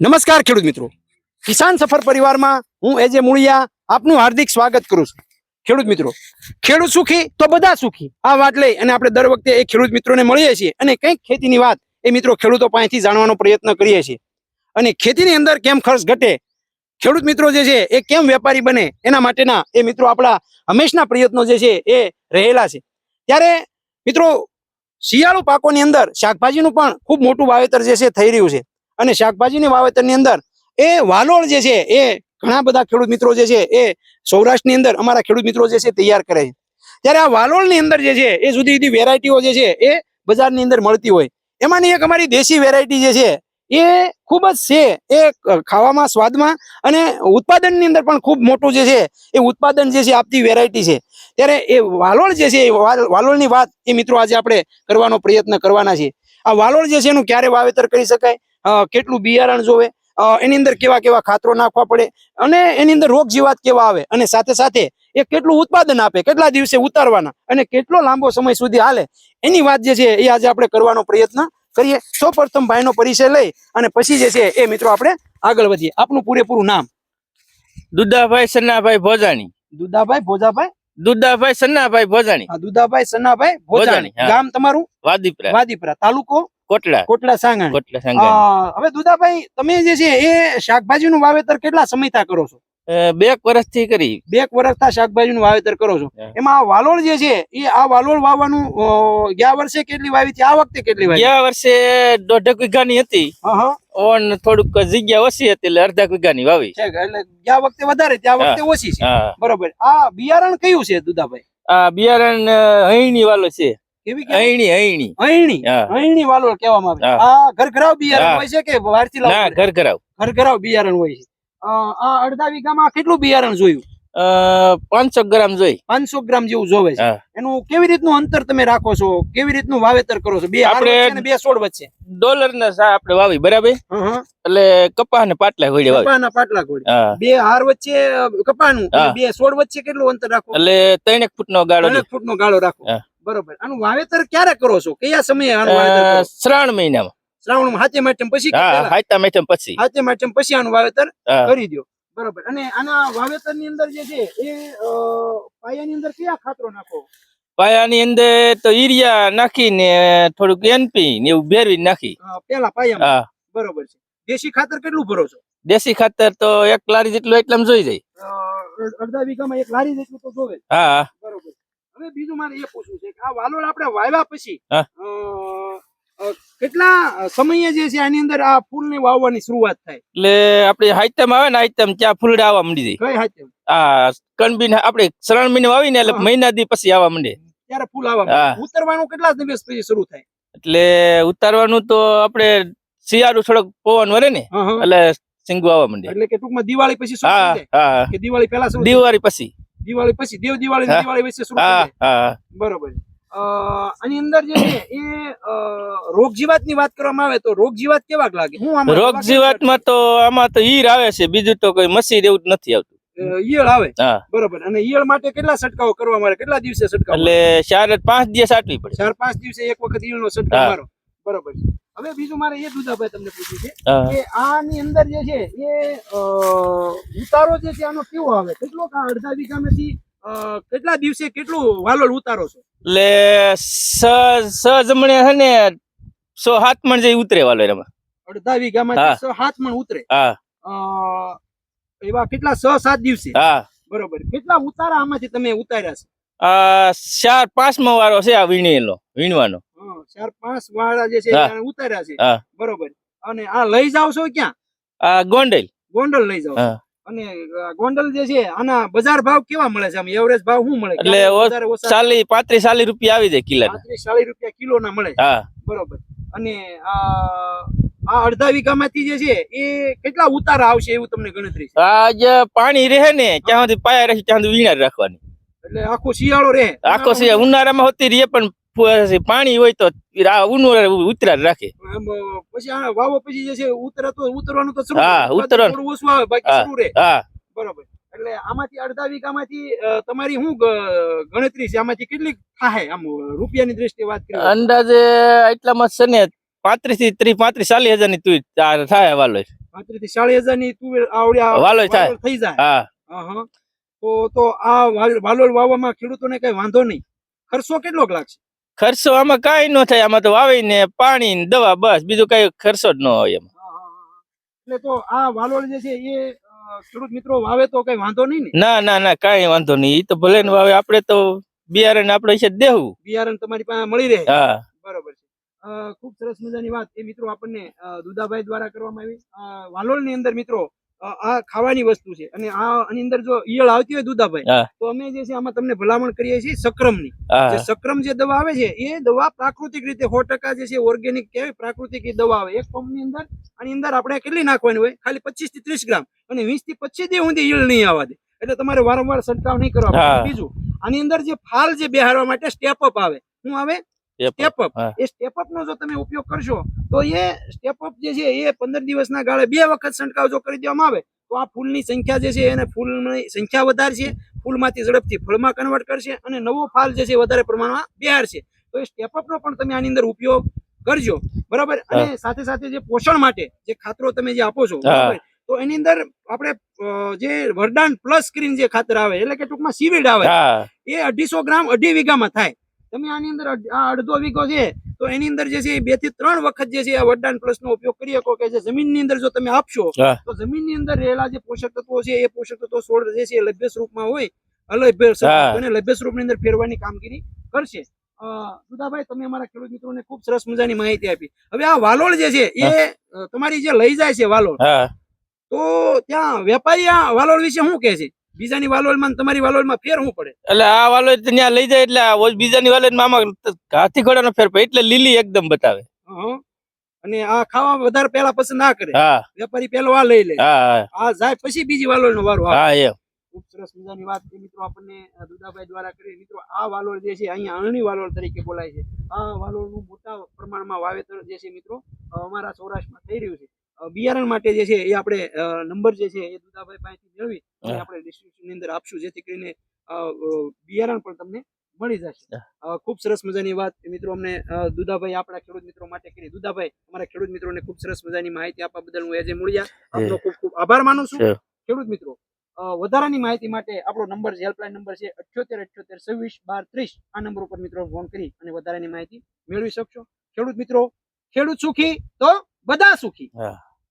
નમસ્કાર ખેડૂત મિત્રો. કિસાન સફર પરિવારમાં હું એજ એ મૂળિયા આપનું હાર્દિક સ્વાગત કરું છું. ખેડૂત મિત્રો, ખેડૂત સુખી તો બધા સુખી. આ વાત લઈ અને આપણે દર વખતે એ ખેડૂત મિત્રોને મળીએ છીએ અને કંઈક ખેતીની વાત એ મિત્રો ખેડૂતો પાસેથી જાણવાનો પ્રયત્ન કરીએ છીએ. અને ખેતીની અંદર કેમ ખર્ચ ઘટે? ખેડૂત મિત્રો જે છે એ કેમ વેપારી બને? એના માટેના એ મિત્રો આપણા હંમેશના પ્રયત્નો જે છે એ રહેલા છે. ત્યારે મિત્રો શિયાળુ પાકોની અંદર શાકભાજીનું પણ ખૂબ મોટું વાવેતર જે છે થઈ રહ્યું છે. અને શાકભાજીની વાવેતરની અંદર એ વાલોળ જે છે એ ઘણા બધા ખેડૂત મિત્રો જે છે એ સૌરાષ્ટ્રની અંદર અમારા ખેડૂત મિત્રો જે છે તૈયાર કરે છે ત્યારે આ વાલોળની અંદર જે છે એ જુદી જુદી વેરાયટીઓ જે છે એ બજારની અંદર મળતી હોય એમાંની એક અમારી દેશી વેરાયટી જે છે એ ખૂબ જ છે એ ખાવામાં સ્વાદમાં અને ઉત્પાદનની અંદર પણ ખૂબ મોટું જે છે એ ઉત્પાદન જે છે આપતી વેરાયટી છે ત્યારે એ વાલોળ જે છે એ વાલોળની વાત એ મિત્રો આજે આપણે કરવાનો પ્રયત્ન કરવાના છે આ વાલોળ જે છે એનું ક્યારે વાવેતર કરી શકાય કેટલું બિયારણ જોવે એની અંદર કેવા કેવા ખાતરો નાખવા પડે અને એની અંદર રોગ જીવાત કેવા આવે અને સાથે સાથે એ કેટલું ઉત્પાદન આપે કેટલા દિવસે ઉતારવાના અને કેટલો લાંબો સમય સુધી હાલે. એની વાત જે છે એ આજે આપણે કરવાનો પ્રયત્ન કરીએ. સૌ પ્રથમ ભાઈનો પરિચય લઈ અને પછી જે છે એ મિત્રો આપણે આગળ વધીએ. આપનું પૂરેપૂરું નામ? દુદાભાઈ સન્નાભાઈ ભોજાણી. દુદાભાઈ ભોજાભાઈ? દુદાભાઈ સન્નાભાઈ ભોજાણી. દુદાભાઈ સન્નાભાઈ ભોજાણી, ગામ તમારું? વાદીપરા. વાદીપરા. તાલુકો? કોટડા. કોટડા સાંગણ. કોટડા સાંગણ. હવે દુદાભાઈ તમે જે છે એ શાકભાજીનું વાવેતર કેટલા સમયથી કરો છો? બે વર્ષથી કરી. બે વર્ષથી શાકભાજીનું વાવેતર કરો છો. એમાં આ વાલોળ જે છે એ આ વાલોળ વાવવાનું ગયા વર્ષે કેટલી વાવી હતી? આ વખતે કેટલી વાવી? ગયા વર્ષે દોઢેક વીઘાની હતી. ઓન થોડુંક જગ્યા ઓછી હતી એટલે અડધા વીઘાની વાવી. એટલે ગયા વખતે વધારે ત્યાં વખતે ઓછી છે. બરોબર. આ બિયારણ કયું છે દુદાભાઈ આ બિયારણ અહીણી વાલો છે. કેવી અહીણી અહીણી અહીણી અહીણી વાલોળ કહેવામાં આવે. આ ઘરઘરાવ બિયારણ હોય છે કે બહારથી ના લાવવું પડે? ઘર ઘરાવ ઘરઘરાવ બિયારણ હોય છે. આ અડધા વીઘામાં કેટલું બિયારણ જોયું? પાંચસો ગ્રામ જોઈ. પાંચસો ગ્રામ જેવું જોવે છે. એનું કેવી રીતનું અંતર તમે રાખો છો? કેવી રીતનું વાવેતર કરો છો? બે આપણે- બે છોડ વચ્ચે. ડોલર ને સા આપણે વાવી બરાબર. એટલે કપા ને પાટલા હોડી વાવી. કપાના પાટલા ગોળી બે હાર વચ્ચે કપાનું બે છોડ વચ્ચે કેટલું અંતર રાખો? એટલે ત્રણેક ફૂટ નો ગાળો ત્રણેક ફૂટનો ગાળો રાખો. બરોબર. આનું વાવેતર ક્યારે કરો છો? કયા સમયે આનું વાવેતર શ્રાવણ મહિનામાં. શ્રાવણ હાથે માઠમ પછી હાથે મેઠમ પછી. હાથે માઠમ પછી આનું વાવેતર કરી દો બરોબર. અને આના વાવેતરની અંદર જે છે એ પાયાની અંદર કયા ખાતરો નાખો? પાયાની અંદર તો યુરિયા નાખીને થોડુંક એનપી ને એવું ભેરવી નાખી. પેલા પાયા બરોબર છે. દેશી ખાતર કેટલું ભરો છો? દેશી ખાતર તો એક લારી જેટલું એટલામાં જોઈ જાય. અડધા વીઘામાં એક લારી જેટલું તો જોવે હા. બરોબર. હવે બીજું મારે એ પૂછવું છે કે આ વાલોળ આપણે વાવ્યા પછી કેટલા સમયે જે છે આની અંદર આ ફૂલની વાવવાની શરૂઆત થાય? એટલે આપડે હાઈતમ આવે ને હાઈતમ ત્યાં ફૂલડા આવવા માંડી જાય. કઈ હાઈતમ? આ કણબીન આપણે શરણ મહિને વાવી ને એટલે મહિના દી પછી આવવા માંડે. ત્યારે ફૂલ આવવા. ઉતરવાનું કેટલા દિવસ પછી શરૂ થાય? એટલે ઉતારવાનું તો આપણે શિયાળું થોડોક પવન વરે ને. એટલે સિંગુ આવવા માંડે. એટલે કે ટૂંકમાં દિવાળી પછી હા હા. દિવાળી પહેલા દિવાળી પછી. દિવાળી પછી દેવ દિવાળી દિવાળી વચ્ચે શરૂ બરોબર. આની અંદર જે છે એ રોગ જીવાતની વાત કરવામાં આવે તો રોગ જીવાત કેવાક લાગે? હું આમાં રોગ જીવાત જીવાતમાં તો આમાં તો ઈર આવે છે બીજું તો કોઈ મસીર એવું નથી આવતું. ઈયળ આવે? બરોબર. અને ઈયળ માટે કેટલા છંટકાવ કરવા મારે? કેટલા દિવસે છંટકાવ એટલે ચાર પાંચ દિવસ આટવી પડે. ચાર પાંચ દિવસે એક વખત ઈયળનો છંટકાવ હા. મારો? બરોબર. છે હવે બીજું મારે એ દુધાભાઈ તમને પૂછ્યું છે કે આની અંદર જે છે એ ઉતારો જે છે આનો કેવો આવે? કેટલો અડધા વીઘામાંથી માંથી કેટલા દિવસે કેટલું વાલોલ ઉતારો છો? એટલે સ જમણે હે ને સો હાથ મણ જેવી ઉતરે વાલો એમાં અડધા વીઘામાં સો હાથ મણ ઉતરે. હા. એવા કેટલા સો સાત દિવસે? હા. બરોબર. કેટલા ઉતારા આમાંથી તમે ઉતાર્યા છે? આ ચાર પાંચમો વારો છે આ વીણેલો વીણવાનો. ચાર પાંચ વાળા જે છે ઉતાર્યા છે. બરોબર. અને આ લઈ જાવ છો ક્યાં? ગોંડલ. ગોંડલ લઈ જાવ અને ગોંડલ જે છે આના બજાર ભાવ કેવા મળે છે? આમ એવરેજ ભાવ શું મળે? એટલે ચાલી પાંત્રીસ ચાલીસ રૂપિયા આવી જાય કિલો પાંત્રીસ ચાલીસ રૂપિયા કિલો ના મળે બરોબર. અને આ આ અડધા વીઘામાંથી જે છે એ કેટલા ઉતારા આવશે એવું તમને ગણતરી છે? આ જે પાણી રહે ને ત્યાં સુધી પાયા રહે ત્યાં સુધી વીણા રાખવાની. એટલે આખો શિયાળો રહે. આખો શિયાળો ઉનાળામાં હોતી રહે પણ પાણી હોય તો ઉનાળે ઉતરા જ રાખે. પછી આ વાવો પછી જે છે ઉતરે તો ઉતરવાનું તો હા, ઉતરવાનું. ઓછું આવે બાકી શરૂ રહે. હા. બરોબર. એટલે આમાંથી અડધા વીઘામાંથી તમારી શું ગણતરી છે? આમાંથી કેટલી થાય આમ રૂપિયાની દ્રષ્ટિએ વાત કરી? અંદાજે એટલામાં છે ને પાંત્રીસથી ત્રીસ પાંત્રીસ ચાલીસ હજારની તું થાય વાલો પાંત્રીસથી ચાલીસ હજારની તુવેર આવડી આ થાય. થઈ જાય. હા. તો તો આ વાલ- વાલોળ વાવવામાં ખેડૂતોને કઈ વાંધો નહીં. ખર્ચો કેટલોક લાગશે? ખર્ચો આમાં કઈ ન થાય આમાં તો વાવી ને પાણી ને દવા બસ બીજું કઈ ખર્ચો જ ન હોય એમાં. એટલે તો આ વાલોળ જે છે એ ખેડૂત મિત્રો વાવે તો કઈ વાંધો નહીં ના? ના ના કઈ વાંધો નહીં. તો ભલે ને વાવે આપણે તો બિયારણ આપણે છે દેવું. બિયારણ તમારી પાસે મળી રહે. હા. બરોબર છે. ખૂબ સરસ મજાની વાત. એ મિત્રો આપણને દુદાભાઈ દ્વારા કરવામાં આવી. વાલોળની અંદર મિત્રો આ ખાવાની વસ્તુ છે. અને આ આની અંદર જો ઈયળ આવતી હોય દુધાભાઈ તો અમે જે છે આમાં તમને ભલામણ કરીએ છીએ સક્રમની. જે સક્રમ જે દવા આવે છે એ દવા પ્રાકૃતિક રીતે સો ટકા જે છે ઓર્ગેનિક કેવી પ્રાકૃતિક દવા આવે. એક પંપની અંદર આની અંદર આપણે કેટલી નાખવાની હોય? ખાલી પચીસથી ત્રીસ ગ્રામ. અને વીસથી પચીસ દી સુધી ઈયળ નહીં આવવા દે. એટલે તમારે વારંવાર છંટકાવ નહીં કરવા. બીજું આની અંદર જે ફાલ જે બેહારવા માટે સ્ટેપ અપ આવે. શું આવે. સ્ટેપ અપ એ સ્ટેપ અપ નો જો તમે ઉપયોગ કરશો તો એ સ્ટેપ અપ જે છે એ પંદર દિવસના ગાળે બે વખત છંટકાવ જો કરી દેવામાં આવે તો આ ફૂલની સંખ્યા જે છે એને ફૂલની સંખ્યા વધારશે ફૂલમાંથી ઝડપથી ફળમાં કન્વર્ટ કરશે અને નવો ફાલ જે છે વધારે પ્રમાણમાં બિહારશે તો એ સ્ટેપ અપ નો પણ તમે આની અંદર ઉપયોગ કરજો. બરાબર? અને સાથે સાથે જે પોષણ માટે જે ખાતરો તમે જે આપો છો બરાબર? તો એની અંદર આપણે જે વરદાન પ્લસ સ્ક્રીન જે ખાતર આવે એટલે કે ટૂંકમાં સીવીડ આવે એ અઢીસો ગ્રામ અઢી વીઘામાં થાય. તમે આની અંદર આ અડધો વીઘો છે તો એની અંદર જે છે બેથી ત્રણ વખત જે છે આ વડદાન પ્લસ નો ઉપયોગ કરી શકો કે જે જમીનની અંદર જો તમે આપશો તો જમીનની અંદર રહેલા જે પોષક તત્વો છે એ પોષક તત્વો છોડ જે છે લભ્ય સ્વરૂપમાં હોય સ્વરૂપ. અને લભ્ય સ્વરૂપની અંદર ફેરવાની કામગીરી કરશે. સુધાભાઈ દુદાભાઈ તમે અમારા ખેડૂત મિત્રોને ખૂબ સરસ મજાની માહિતી આપી. હવે આ વાલોળ જે છે એ તમારી જે લઈ જાય છે વાલોળ તો ત્યાં વેપારી આ વાલોળ વિશે શું કે છે? બીજાની વાલોળમાં માં તમારી વાલોળમાં ફેર શું પડે? એટલે આ વાલો ત્યાં લઈ જાય એટલે બીજાની વાલે માં હાથી ઘોડાનો ફેર પડે. એટલે લીલી એકદમ બતાવે. અને આ ખાવા વધારે પેલા પસંદ ના કરે. વેપારી પેલો આ લઈ લે. આ જાય પછી બીજી વાલોળ નો વારો હા એમ. ખૂબ સરસ મજાની વાત છે મિત્રો આપણને દુદાભાઈ દ્વારા કરી. મિત્રો આ વાલોળ જે છે અહીંયા અણણી વાલોળ તરીકે બોલાય છે. આ વાલોળનું મોટા પ્રમાણમાં વાવેતર જે છે મિત્રો અમારા સૌરાષ્ટ્રમાં થઈ રહ્યું છે. બિયારણ માટે જે છે એ આપણે નંબર જે છે એ દુધાભાઈ પાસેથી મેળવી અને આપણે distribution ની અંદર આપશું જેથી કરીને બિયારણ પણ તમને મળી જશે. ખૂબ સરસ મજાની વાત મિત્રો અમને દુધાભાઈ આપણા ખેડૂત મિત્રો માટે કરી. દુધાભાઈ અમારા ખેડૂત મિત્રોને ખૂબ સરસ મજાની માહિતી આપવા બદલ હું એજે મૂળિયા. આપનો ખૂબ ખૂબ આભાર માનું છું. ખેડૂત મિત્રો વધારાની માહિતી માટે આપણો નંબર છે હેલ્પલાઇન નંબર છે અઠ્યોતેર અઠ્યોતેર છવ્વીસ બાર ત્રીસ આ નંબર ઉપર મિત્રો ફોન કરી અને વધારાની માહિતી મેળવી શકશો. ખેડૂત મિત્રો ખેડૂત સુખી તો બધા સુખી.